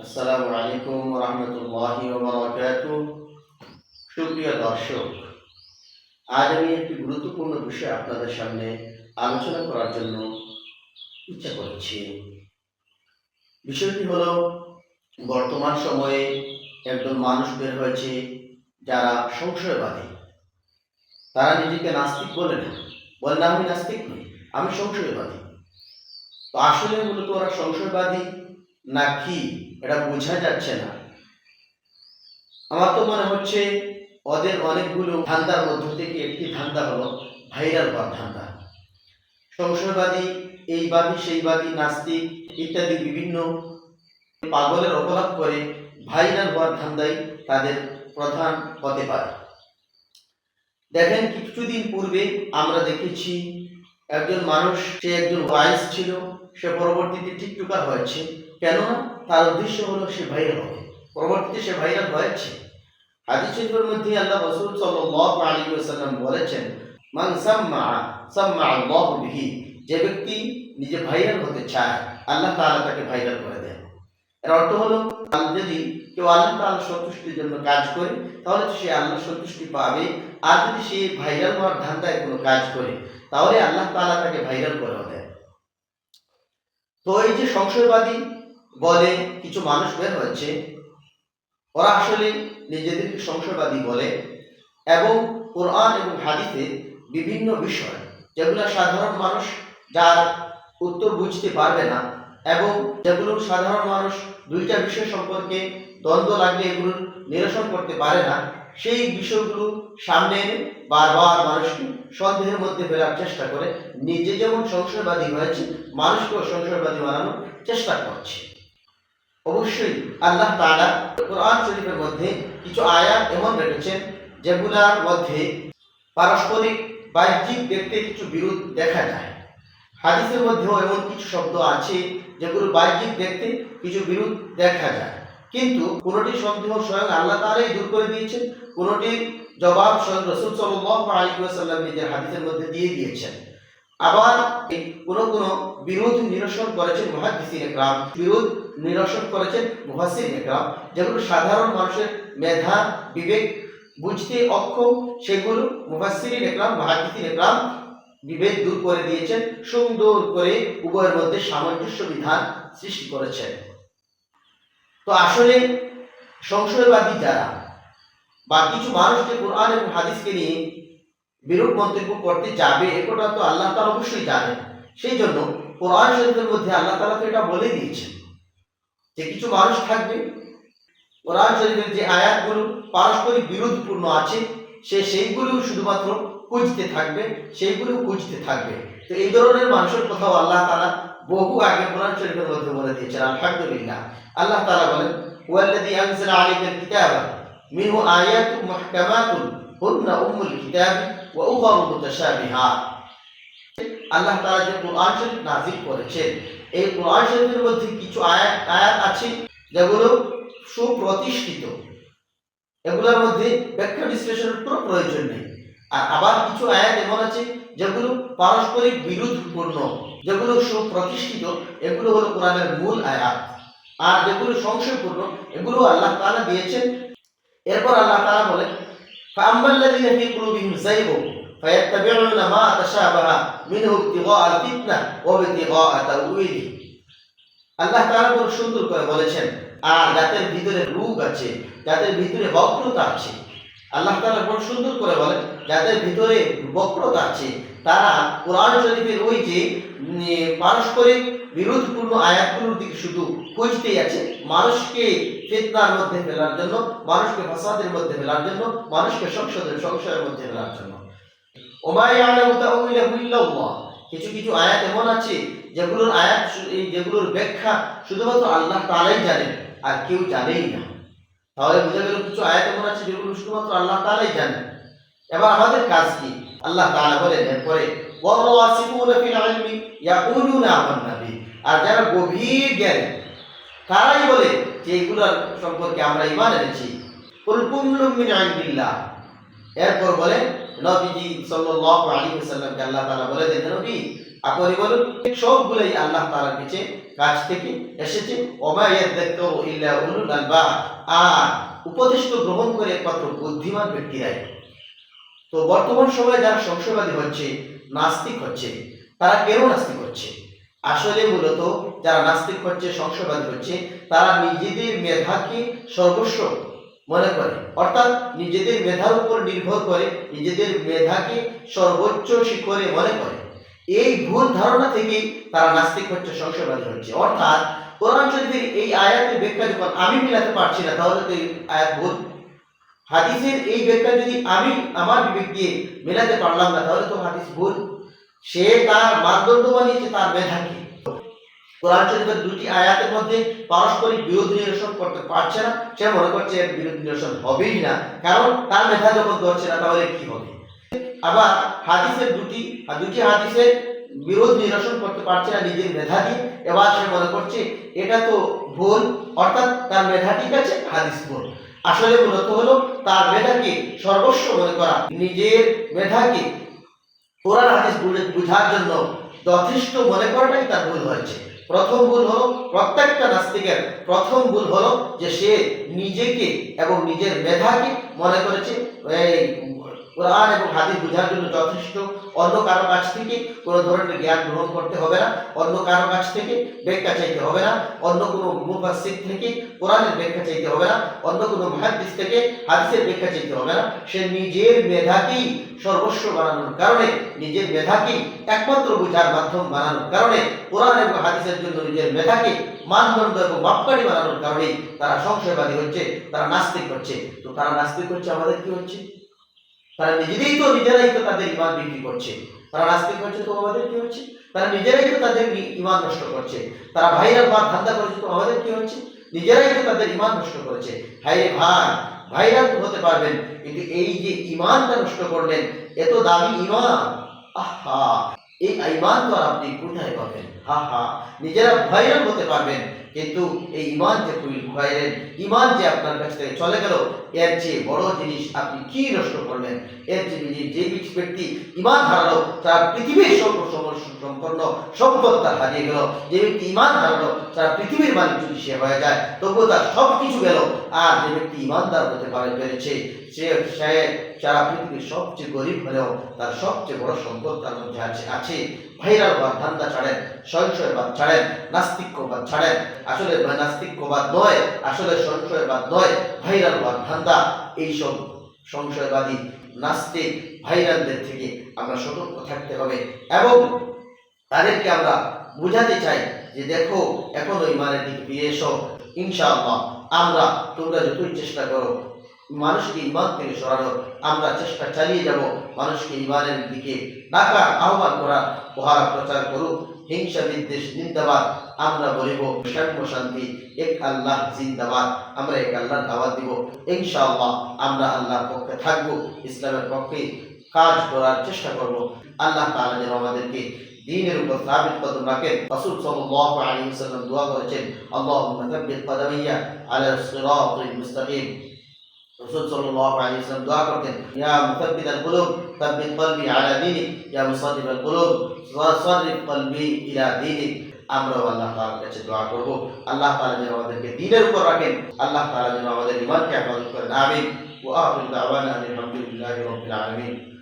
আসসালামু আলাইকুম রহমতুল্লাহি সুপ্রিয় দর্শক, আজ আমি একটি গুরুত্বপূর্ণ বিষয় আপনাদের সামনে আলোচনা করার জন্য ইচ্ছা করছি। বিষয়টি হলো, বর্তমান সময়ে একজন মানুষ বের হয়েছে যারা সংশয়বাদী। তারা নিজেকে নাস্তিক বলে না। বলে না, আমি নাস্তিক নই, আমি সংশয়বাদী। তো আসলে মূলত ওরা সংশয়বাদী না কি? এটা বোঝা যাচ্ছে না। আমার তো মনে হচ্ছে ওদের অনেকগুলো ধান্দার মধ্য থেকে একটি ধান্দা হলো ভাইরাল হওয়ার ধান্দা। সংশয়বাদী এইবাদী সেইবাদী নাস্তিক ইত্যাদি বিভিন্ন পাগলের অপরাধ করে ভাইরাল হওয়ার ধান্দাই তাদের প্রধান হতে পারে দেখেন, কিছুদিন পূর্বে আমরা দেখেছি একজন মানুষ, সে একজন ওয়াইস ছিল, সে পরবর্তীতে টিকটকার হয়েছে। কেননা তার উদ্দেশ্য হলো সে ভাইরাল হবে। পরবর্তীতে সে ভাইরাল হয়েছে। হাদিস শরীফের মধ্যে আল্লাহ রাসূল সাল্লাল্লাহু আলাইহি ওয়াসাল্লাম বলেছেন, মান সাম্মা সাম্মা আল্লাহু বিহি। যে ব্যক্তি নিজে ভাইরাল হতে চায়, আল্লাহ তাআলা তাকে ভাইরাল করে দেন। এর অর্থ হলো যদি কেউ আল্লাহ তাআলার সন্তুষ্টির জন্য কাজ করে, তাহলে সে আল্লাহর সন্তুষ্টি পাবে। আর যদি সে ভাইরাল হওয়ার ধান্দায় কোনো কাজ করে, তাহলে আল্লাহ তাআলা তাকে ভাইরাল করে দেন। তো এই যে সংশয়বাদী বলে, কিছু মানুষ বের হচ্ছে ওরা আসলে নিজেদেরকে সংশয়বাদী বলে এবং কোরআন এবং হাদিতে বিভিন্ন বিষয় যেগুলো সাধারণ মানুষ যার উত্তর বুঝতে পারবে না এবং যেগুলো সাধারণ মানুষ দুইটা বিষয় সম্পর্কে দ্বন্দ্ব লাগলে এগুলোর নিরসন করতে পারে না, সেই বিষয়গুলো সামনে এনে বারবার মানুষকে সন্দেহের মধ্যে ফেলার চেষ্টা করে, নিজে যেমন সংশয়বাদী হয়েছে, মানুষকেও সংশয়বাদী বানানোর চেষ্টা করছে। অবশ্যই আল্লাহ তাআলা কোরআন শরীফের মধ্যে কিছু আয়াত এমন রেখেছেন, যেগুলার মধ্যে পারস্পরিক বাহ্যিক দেখতে কিছু বিরোধ দেখা যায়। হাদিসের মধ্যেও এমন কিছু শব্দ আছে, যেগুলো বাহ্যিক দেখতে কিছু বিরোধ দেখা যায়। কিন্তু কোনোটি সন্দেহ স্বয়ং আল্লাহ তাআলাই দূর করে দিয়েছেন কোনোটির জবাব স্বয়ং রসুল সাল্লাল্লাহু আলাইহি ওয়াসাল্লাম নিজের হাদিসের মধ্যে দিয়ে দিয়েছেন। আবার কোন কোন বিরোধ নিরসন করেছেন মুহাদ্দিসিন একরাম। বিরোধ নিরসন করেছেন মুহাসিন একরাম যেগুলো সাধারণ মানুষের মেধা, বিবেক, বুঝতে অক্ষম, সেগুলো মুহাসিরিন একরাম মুহাদ্দিসিন একরাম বিভেদ দূর করে দিয়েছেন, সুন্দর করে উভয়ের মধ্যে সামঞ্জস্য বিধান সৃষ্টি করেছেন। তো আসলে সংশয়বাদী যারা, বা কিছু মানুষ যে কোরআন এবং হাদিসকে নিয়ে বিরূপ মন্তব্য করতে যাবে এটা তো আল্লাহ তালা অবশ্যই জানেন। সেই জন্য কোরআন শরীফের মধ্যে আল্লাহ তালা তো এটা বলে দিয়েছেন। যে কিছু মানুষ থাকবে কোরআন শরীফের যে আয়াতগুলো পারস্পরিক বিরোধপূর্ণ আছে, সে সেইগুলো শুধুমাত্র খুঁজতে থাকবে সেইগুলো খুঁজতে থাকবে। তো এই ধরনের মানুষের কথাও আল্লাহ তারা বহু আগে কোরআন শরীফের মধ্যে বলে দিয়েছেন, আলহামদুলিল্লাহ। আল্লাহ তারা বলেন, ওয়াল্লাযী আনজালা আলাইকাল কিতাবা, মিনহু আয়াতুম মুহকামাতুন, হুন্না উম্মুল কিতাব ওয়া উখারু মুতাশাবিহাত আল্লাহ তাআলা যে কোরআন শরীফ নাযিল করেছেন এই কোরআন শরীফের মধ্যে কিছু আয়াত আয়াত আছে যেগুলো সুপ্রতিষ্ঠিত। এগুলোর মধ্যে ব্যাখ্যা বিশ্লেষণের কোনো প্রয়োজন নেই। আর আবার কিছু আয়াত এমন আছে যেগুলো পারস্পরিক বিরোধপূর্ণ, যেগুলো সুপ্রতিষ্ঠিত, এগুলো হলো কোরআনের মূল আয়াত। আর যেগুলো সংশয়পূর্ণ, এগুলো আল্লাহ তালা দিয়েছেন। এরপর আল্লাহ তালা বলেন ফাম্বাল্লাদিন কোনো কুলুবিহিম যায়ব فيتبعون ما تشابه منه ابتغاء الفتنة وابتغاء تأويله আল্লাহ তাআলা বড় সুন্দর করে বলেছেন আর যাদের ভিতরে রোগ আছে যাদের ভিতরে বক্রতা আছে আল্লাহ তাআলা বড় সুন্দর করে বলেন যাদের ভিতরে বক্রতা আছে তারা কোরআন শরীফের ওই যে উম, পারস্পরিক বিরোধপূর্ণ আয়াতগুলোর দিকে শুধু খুঁজতেই আছে মানুষকে ফিতনার মধ্যে ফেলার জন্য মানুষকে ফাসাদের মধ্যে ফেলার জন্য মানুষকে সংসদের সংশয়ের মধ্যে ফেলার জন্য ওমা ইয়ালামু তাউইলাহু ইল্লাল্লাহ। কিছু কিছু আয়াত এমন আছে, যেগুলোর আয়াত যেগুলোর ব্যাখ্যা শুধুমাত্র আল্লাহ তাআলাই জানেন, আর কেউ জানেই না। তাহলে বোঝা গেল কিছু আয়াত এমন আছে যেগুলো শুধুমাত্র আল্লাহ তাআলাই জানেন। এবার আমাদের কাজ কি? আল্লাহ তাআলা বলেন, এরপরে ওয়ারাসিকুনা ফিল ইলমি ইয়াকুলুনা আমান্না আর যারা গভীর জ্ঞানী, তারাই বলে যে এগুলোর সম্পর্কে আমরা ঈমান এনেছি। কুল কুল্লুম এরপর বলে নবীজি সাল্লাল্লাহু আলাইহি ওয়াসাল্লামকে আল্লাহ তাআলা বলে দেন, নবী, আপনি বলুন সবগুলোই আল্লাহ তাআলার কাছে কাছ থেকে এসেছে, ওমা ইয়াদ্দাক্কারু ইল্লা উলুল আলবাব, আর উপদেশ তো গ্রহণ করে একমাত্র বুদ্ধিমান ব্যক্তিরাই। তো বর্তমান সময়ে যারা সংশয়বাদী হচ্ছে, নাস্তিক হচ্ছে, তারা কেন নাস্তিক হচ্ছে? আসলে মূলত যারা নাস্তিক হচ্ছে সংশয়বাদী হচ্ছে, তারা নিজেদের মেধাকে সর্বস্ব মনে করে। অর্থাৎ নিজেদের মেধার উপর নির্ভর করে, নিজেদের মেধাকে সর্বোচ্চ শিখরে মনে করে। এই ভুল ধারণা থেকেই তারা নাস্তিক হচ্ছে, সংশয়বাদী হচ্ছে। অর্থাৎ কোরআন শরীফের এই আয়াতের ব্যাখ্যা যখন আমি মিলাতে পারছি না, তাহলে তো এই আয়াত ভুল। হাদিসের এই ব্যাখ্যা যদি আমি আমার বিবেক দিয়ে মেলাতে পারলাম না, তাহলে তো হাদিস ভুল। সে তার মানদণ্ড বানিয়েছে, তার মেধাকে। কোরআন শরীফের দুটি আয়াতের মধ্যে পারস্পরিক বিরোধ নিরসন করতে পারছে না, সে মনে করছে এর বিরোধ নিরসন হবেই না। কারণ তার মেধা যখন ধরছে না, তাহলে কি হবে? আবার হাদিসের দুটি দুটি হাদিসের বিরোধ নিরসন করতে পারছে না নিজের মেধা দিয়ে, এবার সে মনে করছে এটা তো ভুল, অর্থাৎ তার মেধা ঠিক আছে, হাদিস ভুল। আসলে মূলত হলো তার মেধাকে সর্বস্ব মনে করা, নিজের মেধাকে কোরআন হাদিস বুঝে- বুঝার জন্য যথেষ্ট মনে করাটাই তার ভুল হয়েছে। প্রথম ভুল হলো প্রত্যেকটা নাস্তিকের প্রথম ভুল হলো যে সে নিজেকে এবং নিজের মেধাকে মনে করেছে কোরআন এবং হাদিস বোঝার জন্য যথেষ্ট। অন্য কারও কাছ থেকে কোনো ধরনের জ্ঞান গ্রহণ করতে হবে না। অন্য কারও কাছ থেকে ব্যাখ্যা চাইতে হবে না। অন্য কোনো মুফাসসির থেকে কোরআনের ব্যাখ্যা চাইতে হবে না। অন্য কোনো মুহাদ্দিস থেকে হাদিসের ব্যাখ্যা চাইতে হবে না। সে নিজের মেধাকেই সর্বস্ব বানানোর কারণে, নিজের মেধাকেই একমাত্র বোঝার মাধ্যম বানানোর কারণে, কোরআন এবং হাদিসের জন্য নিজের মেধাকে মানদণ্ড এবং মাপকাঠি বানানোর কারণে তারা সংশয়বাদী হচ্ছে, তারা নাস্তিক হচ্ছে। তো তারা নাস্তিক হচ্ছে, আমাদের কি হচ্ছে? তারা নিজেরাই তো নিজেরাই তো তাদের ইমান বিক্রি করছে। তারা নাস্তিক হচ্ছে তো আমাদের কি হচ্ছে? তারা নিজেরাই তো তাদের ইমান নষ্ট করছে। তারা ভাইরাল বা ধান্দা করছে তো আমাদের কি হচ্ছে? নিজেরাই তো তাদের ইমান নষ্ট করেছে। ভাই রে ভাই ভাইরাল তো হতে পারবেন, কিন্তু এই যে ইমানটা নষ্ট করলেন, এত দামি ইমান আহা! এই ইমান তো আর আপনি কোথায় পাবেন? হা হা! নিজেরা ভাইরাল হতে পারবেন। কিন্তু এই ইমান যে খুবই ভাইরাল ইমান যে আপনার কাছ থেকে চলে গেল, এর চেয়ে বড় জিনিস আপনি কি নষ্ট করলেন? এর যে যে- ব্যক্তি ইমান হারালো, তার পৃথিবীর সর্ব সম- সম্পন্ন সম্পদ তার হারিয়ে গেল। যে ব্যক্তি ইমান হারালো, তার পৃথিবীর মালিক যদি সে হয়ে যায়, তবুও তার সব কিছু গেল। আর যে ব্যক্তি ইমানদার হতে পারে, পেরেছে, সে সে সারা পৃথিবীর সবচেয়ে গরিব হলেও তার সবচেয়ে বড় সম্পদ তার মধ্যে আছে আছে। ভাইরালবাদ, ধান্দা ছাড়েন সংশয়বাদ ছাড়েন নাস্তিক্যবাদ ছাড়েন। আসলে নাস্তিক্যবাদ নয়, আসলে সংশয়বাদ নয়, ভাইরালবাদ, ধান্দা। এইসব সংশয়বাদী নাস্তিক, ভাইরালদের থেকে আমরা সতর্ক থাকতে হবে এবং তাদেরকে আমরা বুঝাতে চাই যে দেখো, এখনও ইমানের দিকে ফিরে এসো, ইনশাআল্লাহ, আমরা তোমরা যতই চেষ্টা করো মানুষকে ইমান থেকে সরানোর আমরা চেষ্টা চালিয়ে যাব। মানুষকে ইমানের দিকে ডাকার আহ্বান করার ওহারা প্রচার করুক, হিংসা বিদ্বেষ নিন্দাবাদ আমরা বলিব সাম্য শান্তি, এক আল্লাহ জিন্দাবাদ, আমরা এক আল্লাহর দাওয়াত দিব। ইনশাআল্লাহ আমরা আল্লাহর পক্ষে থাকব, ইসলামের পক্ষে কাজ করার চেষ্টা করব। আল্লাহ তাআলা যেন আমাদেরকে দিনের উপর সাবিত কদম রাখেন। রাসূল সাল্লাল্লাহু আলাইহি ওয়াসাল্লাম দোয়া করেছেন, আল্লাহুম্মা থাব্বিত কদামাইয়া আলা সিরাতিল মুস্তাকিম। রাসূল সাল্লাল্লাহু আলাইহি ওয়াসাল্লাম দোয়া করতেন, ইয়া মুসাব্বিতাল কুলুব থাব্বিত কলবি আলা দীনিক, ইয়া মুসাদ্দিবাল কুলুব সাররিফ কলবি ইলা দীনিক। আমরা আল্লাহ তাআলার কাছে দোয়া করব। আল্লাহ তাআলা যেন আমাদেরকে দ্বীনের উপর রাখেন। আল্লাহ তাআলা যেন আমাদের ঈমানকে হেফাজত করেন। আমিন। ওয়া আখিরু দাওয়ানা আলহামদুলিল্লাহি রাব্বিল আলামিন।